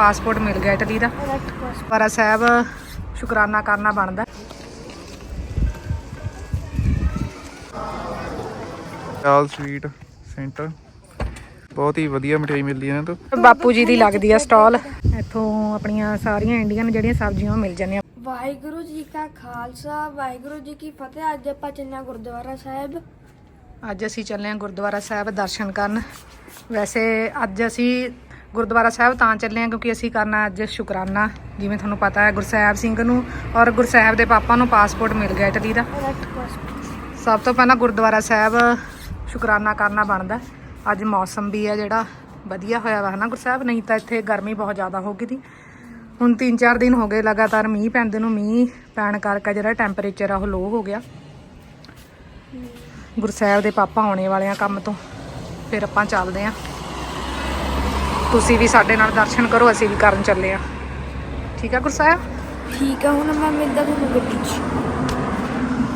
Passport ਮਿਲ ਗਿਆ Italy ਦਾ। ਪਰ ਸਾਹਿਬ ਸ਼ੁਕਰਾਨਾ ਕਰਨਾ ਬਣਦਾ। ਚਾਲ ਸਵੀਟ ਸੈਂਟਰ। ਬਹੁਤ ਹੀ ਵਧੀਆ ਮਠਿਆਈ ਮਿਲਦੀ ਹੈ ਇਹਨਾਂ ਤੋਂ ਬਾਪੂ ਜੀ ਦੀ ਲੱਗਦੀ ਆ ਸਟਾਲ। ਇੱਥੋਂ ਆਪਣੀਆਂ ਸਾਰੀਆਂ ਇੰਡੀਅਨ ਜਿਹੜੀਆਂ ਸਬਜ਼ੀਆਂ ਮਿਲ ਜਾਂਦੀਆਂ। ਵਾਹਿਗੁਰੂ ਜੀ ਕਾ ਖਾਲਸਾ ਵਾਹਿਗੁਰੂ ਜੀ ਕੀ ਫਤਿਹ। ਅੱਜ ਆਪਾਂ ਚੱਲੇ ਹਾਂ ਗੁਰਦੁਆਰਾ ਸਾਹਿਬ। ਅੱਜ ਅਸੀਂ ਚੱਲੇ ਹਾਂ ਗੁਰਦੁਆਰਾ ਸਾਹਿਬ ਦਰਸ਼ਨ ਕਰਨ। ਵੈਸੇ ਅੱਜ ਅਸੀਂ ਗੁਰਦੁਆਰਾ ਸਾਹਿਬ ਤਾਂ ਚੱਲੇ ਹਾਂ ਕਿਉਂਕਿ ਅਸੀਂ ਕਰਨਾ ਅੱਜ ਸ਼ੁਕਰਾਨਾ। ਜਿਵੇਂ ਤੁਹਾਨੂੰ ਪਤਾ ਹੈ ਗੁਰਸਾਹਿਬ ਸਿੰਘ ਨੂੰ ਔਰ ਗੁਰਸਾਹਿਬ ਦੇ ਪਾਪਾ ਨੂੰ ਪਾਸਪੋਰਟ ਮਿਲ ਗਿਆ ਇਟਲੀ ਦਾ। ਸਭ ਤੋਂ ਪਹਿਲਾਂ ਗੁਰਦੁਆਰਾ ਸਾਹਿਬ ਸ਼ੁਕਰਾਨਾ ਕਰਨਾ ਬਣਦਾ ਅੱਜ ਮੌਸਮ ਵੀ ਹੈ ਜਿਹੜਾ, ਵਧੀਆ ਹੋਇਆ ਵਾ, ਹਨਾ ਗੁਰਸਾਹਿਬ ਨਹੀਂ ਤਾਂ ਇੱਥੇ ਗਰਮੀ ਬਹੁਤ ਜ਼ਿਆਦਾ ਹੋ ਗਈ ਸੀ ਹੁਣ 3-4 ਦਿਨ ਹੋ ਗਏ ਲਗਾਤਾਰ ਮੀਂਹ ਪੈਂਦੇ ਨੂੰ, ਮੀਂਹ ਪੈਣ ਕਰਕੇ ਜਿਹੜਾ ਟੈਂਪਰੇਚਰ ਆ ਉਹ ਲੋ ਹੋ ਗਿਆ। ਗੁਰਸਾਹਿਬ ਦੇ ਪਾਪਾ ਆਉਣੇ ਵਾਲੇ ਆ ਕੰਮ ਤੋਂ। ਫਿਰ ਆਪਾਂ ਚੱਲਦੇ ਆ ਤੁਸੀਂ ਵੀ ਸਾਡੇ ਨਾਲ ਦਰਸ਼ਨ ਕਰੋ ਅਸੀਂ ਵੀ ਕਰਨ ਚੱਲੇ ਆ ਠੀਕ ਆ ਗੁਰਸਾਹਿਬ? ਠੀਕ ਆ ਹੁਣ ਮੈਂ ਮਿਲਦਾ ਤੁਹਾਨੂੰ ਗੱਡੀ 'ਚ।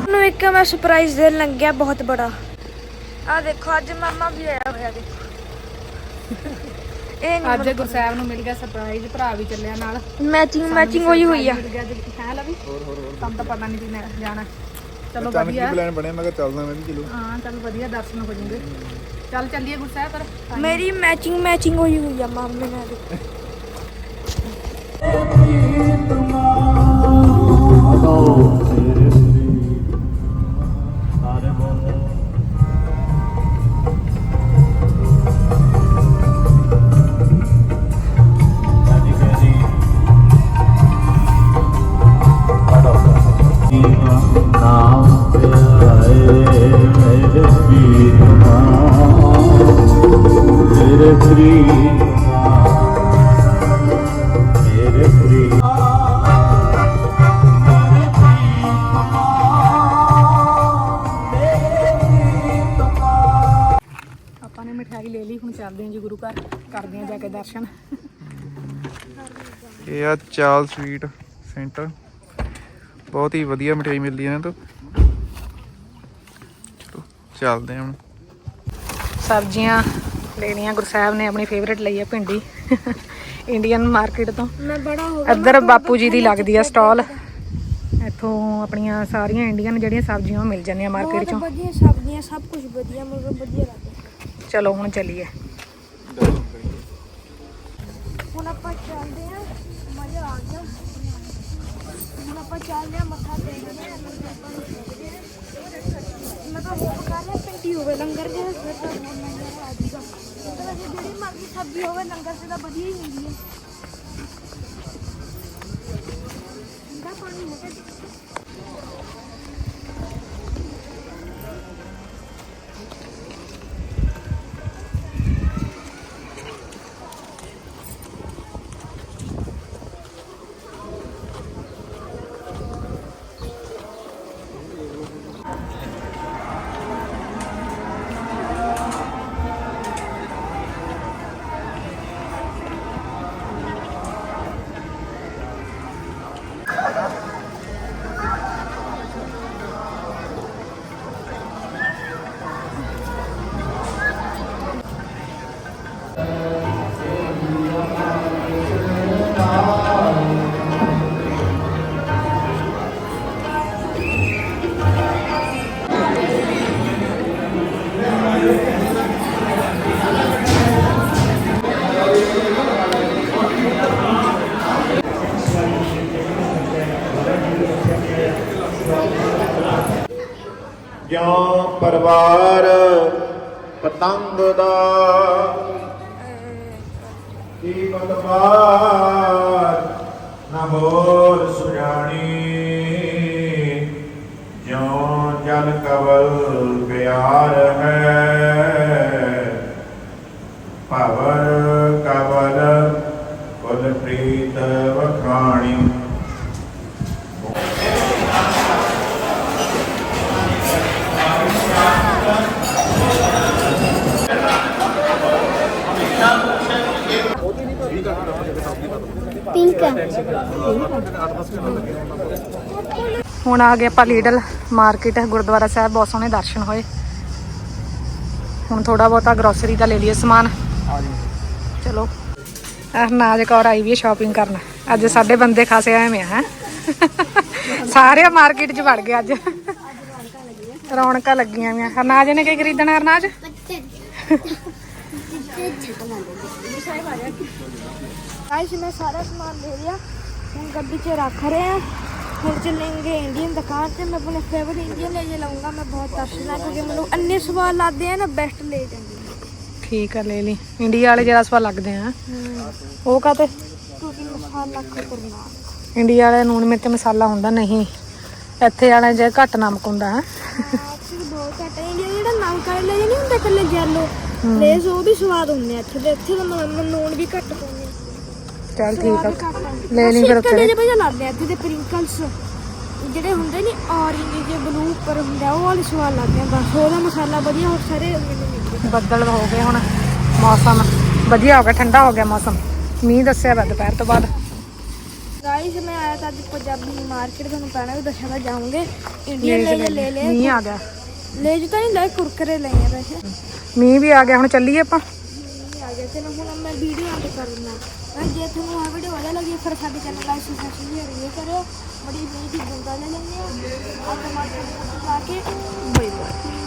ਤੁਹਾਨੂੰ ਇੱਕ ਮੈਂ ਸਰਪ੍ਰਾਈਜ਼ ਦੇਣ ਲੱਗਿਆ ਬਹੁਤ ਬੜਾ। ਆ ਦੇਖੋ ਅੱਜ ਮਾਮਾ ਵੀ ਆਇਆ ਹੋਇਆ ਦੇਖੋ। ਇਹ ਨਹੀਂ ਅੱਜ ਗੁਰਸਾਹਿਬ ਨੂੰ ਮਿਲ ਗਿਆ ਸਰਪ੍ਰਾਈਜ਼ ਭਰਾ ਵੀ ਚੱਲਿਆ ਨਾਲ। ਮੈਚਿੰਗ ਮੈਚਿੰਗ ਹੋਈ ਹੋਈ ਆ। ਹੈ ਲਵੀ? ਹੋਰ ਹੋਰ ਹੋਰ ਤੁਹਾਨੂੰ ਤਾਂ ਪਤਾ ਨਹੀਂ ਸੀ ਮੈਂ ਜਾਣਾ। ਚਲੋ ਵਧੀਆ। ਪਲਾਨ ਬਣਿਆ? ਮੈਂ ਕਿਹਾ ਚੱਲਦਾ ਮੈਂ ਵੀ ਚਲੋ। ਹਾਂ ਚਲ ਵਧੀਆ ਦਰਸ਼ਨ ਹੋ ਜੂਗੇ ਚੱਲ ਚੱਲੀਏ ਗੁਰਸਾਹਿਬ ਪਰ ਮੇਰੀ ਮੈਚਿੰਗ ਮੈਚਿੰਗ ਹੋਈ ਹੋਈ ਆ ਮਾਮੇ ਨਾਲ। ਮੇਰੇ ਪ੍ਰੀਤ ਮੇਰੇ ਪ੍ਰੀਤ ਆਪਾਂ ਨੇ ਮਠਿਆਈ ਲੈ ਲਈ ਹੁਣ ਚੱਲਦੇ ਹਾਂ ਜੀ ਗੁਰੂ ਘਰ ਕਰਦੇ ਹਾਂ ਜਾ ਕੇ ਦਰਸ਼ਨ। ਇਹ ਆ ਚਾਲ ਸਵੀਟ ਸੈਂਟਰ। ਬਹੁਤ ਹੀ ਵਧੀਆ ਮਠਿਆਈ ਮਿਲਦੀ ਹੈ ਇਹਨਾਂ ਤੋਂ। ਚਲੋ, ਚੱਲਦੇ ਹਾਂ ਹੁਣ। ਸਬਜ਼ੀਆਂ ਲੈਣੀਆਂ ਗੁਰਸਾਹਿਬ ਨੇ ਆਪਣੀ ਫੇਵਰੇਟ ਲਈ ਹੈ ਭਿੰਡੀ। ਇੰਡੀਅਨ ਮਾਰਕੀਟ ਤੋਂ। ਮੈਂ ਬੜਾ ਹੋ ਗਿਆ ਇੱਧਰ ਬਾਪੂ ਜੀ ਦੀ ਲੱਗਦੀ ਆ ਸਟਾਲ ਇੱਥੋਂ ਆਪਣੀਆਂ ਸਾਰੀਆਂ ਇੰਡੀਅਨ ਜਿਹੜੀਆਂ ਸਬਜ਼ੀਆਂ ਉਹ ਮਿਲ ਜਾਂਦੀਆਂ ਮਾਰਕੀਟ ਚੋਂ। ਵਧੀਆ ਸਬਜ਼ੀਆਂ ਸਭ ਕੁਝ ਵਧੀਆ ਮਤਲਬ ਵਧੀਆ ਲੱਗਦਾ। ਚਲੋ ਹੁਣ ਚੱਲੀਏ। ਹੁਣ ਆਪਾਂ ਚੱਲਦੇ ਆ ਮਜ਼ਾ ਆ ਗਿਆ। ਹੁਣ ਆਪਾਂ ਚੱਲਦੇ ਆ ਮੱਥਾ ਟੇਕਦੇ ਆ ਮੈਂ ਤਾਂ ਹੋਪ ਕਰ ਰਿਹਾ ਪਿੰਡੀ ਹੋਵੇ, ਲੰਗਰ ਜੇ ਫਿਰ ਤਾਂ ਬਹੁਤ ਲੰਗਰ ਆ ਜੂਗਾ ਮਤਲਬ ਜੇ ਜਿਹੜੀ ਮਰਜ਼ੀ ਸਬਜ਼ੀ ਹੋਵੇ, ਲੰਗਰ 'ਚ ਤਾਂ ਵਧੀਆ ਹੀ ਹੁੰਦੀ ਹੈ। ਠੰਡਾ ਪਾਣੀ ਹੋ ਪਰਵਾਰ ਪਤੰਗ ਦਾ ਕੀ ਬਤਵਾਰ ਨਾ ਹੋਰ ਸੁਜਾਣੀ ਜਿਉ ਜਲ ਕਵਲ ਪਿਆਰ ਹੈ। ਹੁਣ ਆ ਗਏ ਆਪਾਂ ਲੀਡਲ ਮਾਰਕੀਟ ਗੁਰਦੁਆਰਾ ਸਾਹਿਬ, ਬਹੁਤ ਸੋਹਣੇ ਦਰਸ਼ਨ ਹੋਏ। ਹੁਣ ਥੋੜਾ ਬਹੁਤਾ ਗਰੋਸਰੀ ਦਾ ਲੈ ਲਈਏ ਸਮਾਨ। ਚਲੋ ਅਰਨਾਜ ਕੌਰ ਆਈ ਵੀ ਹੈ ਸ਼ਾਪਿੰਗ ਕਰਨ। ਅੱਜ ਸਾਡੇ ਬੰਦੇ ਖਾਸੇ ਆਏ ਮੈਂ ਹੈ? ਸਾਰੇ ਮਾਰਕੀਟ 'ਚ ਵੜ ਗਏ ਅੱਜ। ਰੌਣਕਾਂ ਲੱਗੀਆਂ ਵੀਆਂ ਅਰਨਾਜ ਨੇ ਕੀ ਖਰੀਦਣਾ, ਅਰਨਾਜ? गाइस मैं सारा सामान ले लिया हम गड्डी च रख रहे हैं हम चलेंगे इंडियन दुकान से मैं अपने फेवरेट इंडियन ले जे लाऊंगा मैं बहुत तरसना क्योंकि मैंने अन्य सवाल लाते हैं ना बेस्ट ले जाएंगे ਠੀਕ ਆ ਲੈ ਲਈ ਇੰਡੀਆ ਵਾਲੇ ਜਿਹੜਾ ਸਵਾ ਲੱਗਦੇ ਆ ਉਹ ਕਾਤੇ क्योंकि मसाला खतरनाक ਇੰਡੀਆ ਵਾਲੇ ਨੂਣ ਮਿਰਚ ਮਸਾਲਾ ਹੁੰਦਾ ਨਹੀਂ ਇੱਥੇ ਵਾਲੇ ਜੇ ਘੱਟ ਨਮਕ ਹੁੰਦਾ ਹੈ ਐਕਚੁਅਲੀ ਬਹੁਤ ਘੱਟ ਹੈ ਇੰਡੀਆ ਜਿਹੜਾ ਨਮਕ ਵਾਲੇ ਲੈ ਨਹੀਂ ਹੁੰਦੇ ਕੱਲੇ ਜੈਲੋ ਲੇਸ ਉਹ ਵੀ ਸਵਾਦ ਹੁੰਦੇ ਆ ਇੱਥੇ ਦੇ ਇੱਥੇ ਤਾਂ ਮ- ਮ- ਨੂਣ ਵੀ ਘੱਟ ਪਾਉਂਦੇ ਆ ਚੱਲ ਠੀਕ ਆ। ਲੈ ਲਈ ਫਿਰ ਉੱਥੇ ਕੱਲੇ ਜਿਹੇ ਲੱਗਦੇ ਆ ਇੱਥੇ ਦੇ ਪ੍ਰਿੰਕਲਸ। ਜਿਹੜੇ ਹੁੰਦੇ ਨਹੀਂ ਔਰੇਂਜ ਜੇ ਬਲੂ ਉੱਪਰ ਹੁੰਦਾ ਉਹ ਵਾਲੇ ਸਵਾਦ ਲੱਗਦੇ ਆ। ਬਸ ਉਹਦਾ ਮਸਾਲਾ ਵਧੀਆ ਹੋਰ ਸਾਰੇ ਬੱਦਲ ਹੋ ਗਏ ਹੁਣ ਮੌਸਮ। ਵਧੀਆ ਹੋ ਗਿਆ ਠੰਡਾ ਹੋ ਗਿਆ ਮੌਸਮ। ਮੀਂਹ ਦੱਸਿਆ ਵਾ ਦੁਪਹਿਰ ਤੋਂ ਬਾਅਦ। ਗਾਈਸ ਮੈਂ ਆਇਆ ਤਾਂ ਅੱਜ ਪੰਜਾਬੀ ਮਾਰਕੀਟ ਤੁਹਾਨੂੰ ਪਹਿਲਾਂ ਵੀ ਦੱਸਿਆ ਤਾਂ ਜਾਉਂਗੇ ਇੰਡੀਅਨ ਲੈ ਲੈ ਲੈ ਲੈ ਮੀਂਹ ਆ ਗਿਆ। ਲੈ ਜੀ ਤਾਂ ਨਹੀਂ ਲੈ ਕੁਰਕਰੇ ਲਏ ਆ ਵੈਸੇ। ਮੀਂਹ ਵੀ ਆ ਗਿਆ ਹੁਣ ਚੱਲੀਏ ਆਪਾਂ। ਨਹੀਂ ਆ ਗਿਆ ਚਲੋ ਹੁਣ ਮੈਂ ਵੀਡੀਓ ਆਂਟ ਕਰਨਾ ਮੈਂ ਜੇ ਤੁਹਾਨੂੰ ਆ ਵੀਡੀਓ ਵਧੀਆ ਲੱਗੀ, ਫਿਰ ਸਾਡੇ ਚੈਨਲ ਲਾਈਕ ਸਬਸਕ੍ਰਾਈਬ ਜ਼ਰੂਰ ਕਰਿਓ ਬੜੀ ਬੜੀ ਚੀਜ਼ਾਂ ਲੈ ਲੈਂਦੇ ਆ। ਆ ਟਮਾਟਰ ਲਾ ਕੇ। ਬਾਈ ਬਾਈ